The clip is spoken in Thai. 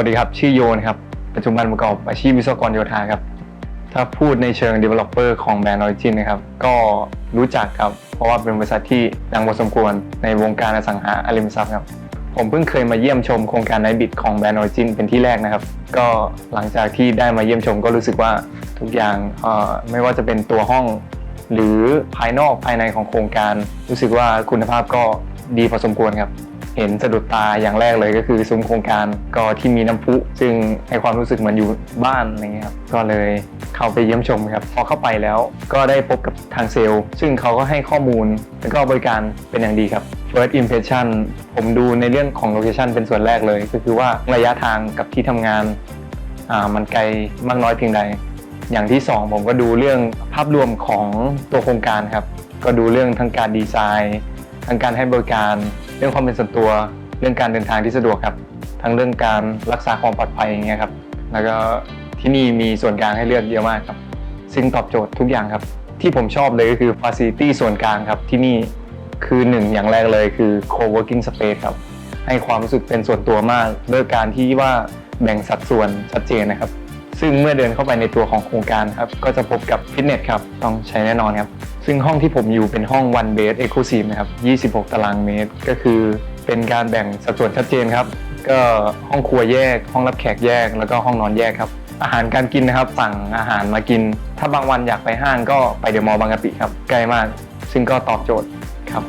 วัสดีครับ ชื่อโยนะครับ ปัจจุบันประกอบอาชีพวิศวกรโยธาครับ ถ้าพูดในเชิง developer ของแบรนด์ Origin นะครับ ก็รู้จักครับ เพราะว่าเป็นบริษัทที่ดังพอสมควรในวงการอสังหาริมทรัพย์ครับ ผมเพิ่งเคยมาเยี่ยมชมโครงการไนบิดของแบรนด์ Origin เป็นที่แรกนะครับ ก็หลังจากที่ได้มาเยี่ยมชมก็รู้สึกว่าทุกอย่างไม่ว่าจะเป็นตัวห้อง หรือภายนอกภายในของโครงการ รู้สึกว่าคุณภาพก็ดีพอสมควรครับ เห็นสะดุดตาอย่างแรกเลยก็คือซุ้มโครงการก็ที่มีน้ำพุ ซึ่งให้ความรู้สึกเหมือนอยู่บ้านอะไรเงี้ยครับก็เลยเข้าไปเยี่ยมชมครับพอเข้าไปแล้วก็ได้พบกับทางเซลล์ ซึ่งเขาก็ให้ข้อมูลแล้วก็บริการเป็นอย่างดีครับ First impression ผมดูในเรื่องของโลเคชันเป็นส่วนแรกเลย ก็คือว่าระยะทางกับที่ทำงานอ่ามันไกลมากน้อยเพียงใด อย่างที่สองผมก็ดูเรื่องภาพรวมของตัวโครงการครับ ก็ดูเรื่องทั้งการดีไซน์ ทั้งการให้บริการ เรื่องความเป็นส่วนตัวเรื่องการเดินทางที่สะดวกครับ ทั้งเรื่องการรักษาความปลอดภัยอย่างเงี้ยครับแล้วก็ที่นี่มีส่วนกลางให้เลือกเยอะมากครับ ซึ่งตอบโจทย์ทุกอย่างครับ ที่ผมชอบเลยก็คือ Facility ส่วนกลางครับที่นี่คือหนึ่งอย่างแรกเลยคือ Co-working Space ครับ ให้ความรู้สึกเป็นส่วนตัวมากด้วยการที่ว่าแบ่งสัดส่วนชัดเจนนะครับ ซึ่งเมื่อเดินเข้าไปในตัวของโครงการครับ ก็จะพบกับฟิตเนสครับ ต้องใช้แน่นอนครับ ซึ่งห้องที่ผมอยู่เป็นห้อง one bed exclusive นะครับ 26 ตารางเมตร ก็คือเป็นการแบ่งสัดส่วนชัดเจนครับ ก็ห้องครัวแยก ห้องรับแขกแยก แล้วก็ห้องนอนแยกครับ อาหารการกินนะครับ สั่งอาหารมากิน ถ้าบางวันอยากไปห้างก็ไปเดอะมอลล์บางกะปิครับ ใกล้มาก ซึ่งก็ตอบโจทย์ครับ